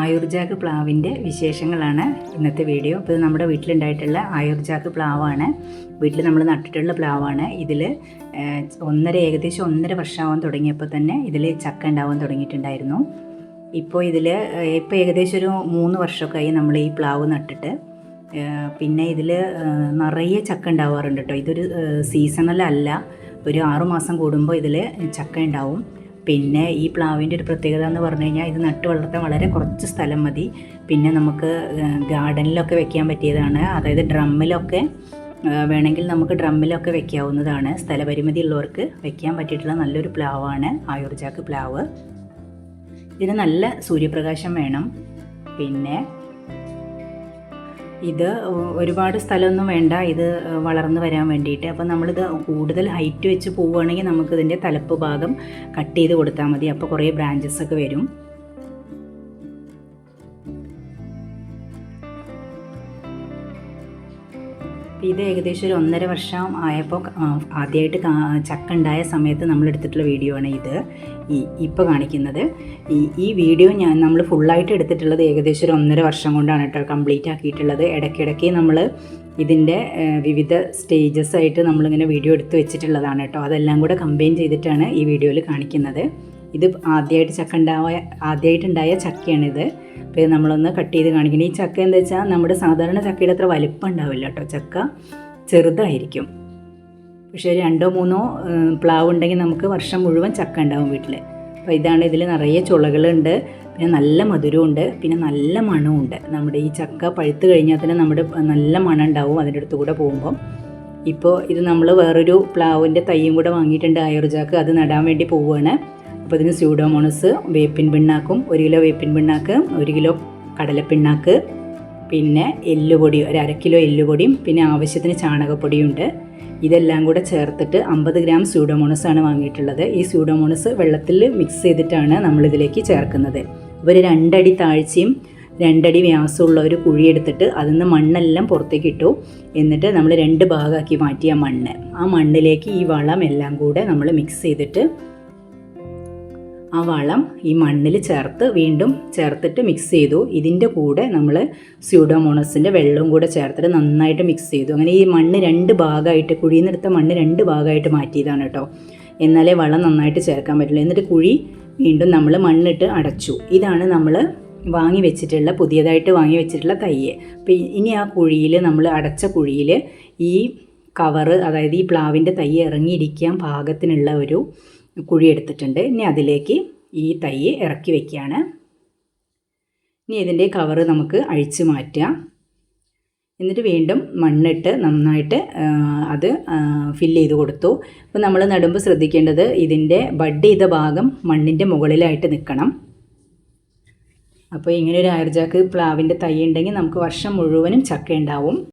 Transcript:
ആയുർജാക്ക് പ്ലാവിന്റെ വിശേഷങ്ങളാണ് ഇന്നത്തെ വീഡിയോ. ഇപ്പോൾ നമ്മുടെ വീട്ടിലുണ്ടായിട്ടുള്ള ആയുർജാക്ക് പ്ലാവാണ്. വീട്ടിൽ നമ്മൾ നട്ടിട്ടുള്ള പ്ലാവാണ്. ഇതിൽ ഒന്നര ഏകദേശം ഒന്നര വർഷമാവാൻ തുടങ്ങിയപ്പോൾ തന്നെ ഇതിൽ ചക്ക ഉണ്ടാവാൻ തുടങ്ങിയിട്ടുണ്ടായിരുന്നു. ഇപ്പോൾ ഇതിൽ ഇപ്പോൾ ഏകദേശം ഒരു മൂന്ന് വർഷമൊക്കെ ആയി നമ്മൾ ഈ പ്ലാവ് നട്ടിട്ട്. പിന്നെ ഇതിൽ നിറയെ ചക്ക ഉണ്ടാവാറുണ്ട് കേട്ടോ. ഇതൊരു അല്ല. ഒരു ആറുമാസം കൂടുമ്പോൾ ഇതിൽ ചക്ക ഉണ്ടാവും. പിന്നെ ഈ പ്ലാവിന്റെ ഒരു പ്രത്യേകത എന്ന് പറഞ്ഞു കഴിഞ്ഞാൽ ഇത് നട്ട് വളർത്താൻ വളരെ കുറച്ച് സ്ഥലം മതി. പിന്നെ നമുക്ക് ഗാർഡനിലൊക്കെ വെക്കാൻ പറ്റിയതാണ്. അതായത് ഡ്രമ്മിലൊക്കെ വേണമെങ്കിൽ നമുക്ക് ഡ്രമ്മിലൊക്കെ വെക്കാവുന്നതാണ്. സ്ഥലപരിമിതി ഉള്ളവർക്ക് വെക്കാൻ പറ്റിയിട്ടുള്ള നല്ലൊരു പ്ലാവാണ് ആയുർജാക്ക് പ്ലാവ്. ഇതിന് നല്ല സൂര്യപ്രകാശം വേണം. പിന്നെ ഇത് ഒരുപാട് സ്ഥലമൊന്നും വേണ്ട. ഇത് വളർന്നു വരാൻ വേണ്ടിയിട്ട്. അപ്പോൾ നമ്മളിത് കൂടുതൽ ഹൈറ്റ് വെച്ച് പോവുകയാണെങ്കിൽ നമുക്കിതിന്റെ തലപ്പ് ഭാഗം കട്ട് ചെയ്ത് കൊടുത്താൽ മതി. അപ്പോൾ കുറേ ബ്രാഞ്ചസ് ഒക്കെ വരും. ഇത് ഏകദേശം ഒരു ഒന്നര വർഷം ആയപ്പോൾ ആദ്യമായിട്ട് ചക്ക ഉണ്ടായ സമയത്ത് നമ്മൾ എടുത്തിട്ടുള്ള വീഡിയോ ആണ് ഇത്. ഈ ഇപ്പോൾ കാണിക്കുന്നത്. ഈ ഈ വീഡിയോ ഞാൻ നമ്മൾ ഫുള്ളായിട്ട് എടുത്തിട്ടുള്ളത് ഏകദേശം ഒരു ഒന്നര വർഷം കൊണ്ടാണ് കേട്ടോ കംപ്ലീറ്റ് ആക്കിയിട്ടുള്ളത്. ഇടയ്ക്കിടയ്ക്ക് നമ്മൾ ഇതിന്റെ വിവിധ സ്റ്റേജസ് ആയിട്ട് നമ്മളിങ്ങനെ വീഡിയോ എടുത്ത് വെച്ചിട്ടുള്ളതാണ് കേട്ടോ. അതെല്ലാം കൂടെ കമ്പൈൻ ചെയ്തിട്ടാണ് ഈ വീഡിയോയിൽ കാണിക്കുന്നത്. ഇത് ആദ്യമായിട്ട് ചക്ക ഉണ്ടാവായ ആദ്യമായിട്ടുണ്ടായ ചക്കയാണിത്. അപ്പോൾ നമ്മളൊന്ന് കട്ട് ചെയ്ത് കാണിക്കണം ഈ ചക്ക എന്താ വെച്ചാൽ നമ്മുടെ സാധാരണ ചക്കയുടെ അത്ര വലിപ്പം ഉണ്ടാവില്ല കേട്ടോ. ചക്ക ചെറുതായിരിക്കും. പക്ഷേ രണ്ടോ മൂന്നോ പ്ലാവ് ഉണ്ടെങ്കിൽ നമുക്ക് വർഷം മുഴുവൻ ചക്ക ഉണ്ടാവും വീട്ടിൽ അപ്പോൾ ഇതാണ് ഇതിൽ നിറയെ ചുളകളുണ്ട്. പിന്നെ നല്ല മധുരമുണ്ട് പിന്നെ നല്ല മണമുണ്ട് നമ്മുടെ ഈ ചക്ക പഴുത്ത് കഴിഞ്ഞാൽ തന്നെ നമ്മുടെ നല്ല മണം ഉണ്ടാവും അതിന്റെ അടുത്ത് കൂടെ പോകുമ്പം. ഇപ്പോൾ ഇത് നമ്മൾ വേറൊരു പ്ലാവിന്റെ തൈയും കൂടെ വാങ്ങിയിട്ടുണ്ട്. ആയുർജാക്ക് അത് നടാൻ വേണ്ടി പോവുകയാണ്. അപ്പോൾ ഇതിന് സ്യൂഡോമോണസ് വേപ്പിൻ പിണ്ണാക്കും ഒരു കിലോ വേപ്പിൻ പിണ്ണാക്ക് ഒരു കിലോ കടലപ്പിണ്ണാക്ക് പിന്നെ എല്ലുപൊടി ഒരു അര കിലോ എല്ലുപൊടിയും പിന്നെ ആവശ്യത്തിന് ചാണകപ്പൊടിയുണ്ട്. ഇതെല്ലാം കൂടെ ചേർത്തിട്ട് അമ്പത് ഗ്രാം സ്യൂഡോമോണസ് ആണ് വാങ്ങിയിട്ടുള്ളത്. ഈ സ്യൂഡോമോണസ് വെള്ളത്തിൽ മിക്സ് ചെയ്തിട്ടാണ് നമ്മളിതിലേക്ക് ചേർക്കുന്നത്. ഒരു രണ്ടടി താഴ്ചയും രണ്ടടി വ്യാസമുള്ള ഒരു കുഴിയെടുത്തിട്ട് അതിൽ നിന്ന് മണ്ണെല്ലാം പുറത്തേക്ക് ഇട്ടു. എന്നിട്ട് നമ്മൾ രണ്ട് ഭാഗമാക്കി മാറ്റിയ മണ്ണ്. ആ മണ്ണിലേക്ക് ഈ വളം എല്ലാം കൂടെ നമ്മൾ മിക്സ് ചെയ്തിട്ട് ആ വളം ഈ മണ്ണിൽ ചേർത്ത് വീണ്ടും ചേർത്തിട്ട് മിക്സ് ചെയ്തു. ഇതിന്റെ കൂടെ നമ്മൾ സ്യൂഡോമോണസിന്റെ വെള്ളവും കൂടെ ചേർത്തിട്ട് നന്നായിട്ട് മിക്സ് ചെയ്തു. അങ്ങനെ ഈ മണ്ണ് രണ്ട് ഭാഗമായിട്ട് കുഴിയിൽ നിന്നെടുത്ത മണ്ണ് രണ്ട് ഭാഗമായിട്ട് മാറ്റിയതാണ് കേട്ടോ എന്നാലേ വളം നന്നായിട്ട് ചേർക്കാൻ പറ്റുള്ളൂ. എന്നിട്ട് കുഴി വീണ്ടും നമ്മൾ മണ്ണിട്ട് അടച്ചു. ഇതാണ് നമ്മൾ വാങ്ങി വെച്ചിട്ടുള്ള പുതിയതായിട്ട് വാങ്ങി വെച്ചിട്ടുള്ള തയ്യ്. അപ്പോൾ ഇനി ആ കുഴിയിൽ നമ്മൾ അടച്ച കുഴിയിൽ ഈ കവറ് അതായത് ഈ പ്ലാവിന്റെ തൈ ഇറങ്ങിയിരിക്കാൻ പാകത്തിനുള്ള ഒരു കുഴി എടുത്തിട്ടുണ്ട് ഇനി അതിലേക്ക് ഈ തൈ ഇറക്കി വയ്ക്കുകയാണ് ഇനി ഇതിന്റെ കവറ് നമുക്ക് അഴിച്ചു മാറ്റാം. എന്നിട്ട് വീണ്ടും മണ്ണിട്ട് നന്നായിട്ട് അത് ഫില്ല് ചെയ്ത് കൊടുത്തു. അപ്പോൾ നമ്മൾ നടുമ്പോൾ ശ്രദ്ധിക്കേണ്ടത് ഇതിന്റെ ബഡ് ചെയ്ത ഭാഗം മണ്ണിന്റെ മുകളിലായിട്ട് നിൽക്കണം. അപ്പോൾ ഇങ്ങനെ ഒരു ആയുർജാക്ക് പ്ലാവിന്റെ തൈ ഉണ്ടെങ്കിൽ നമുക്ക് വർഷം മുഴുവനും ചക്ക ഉണ്ടാവും.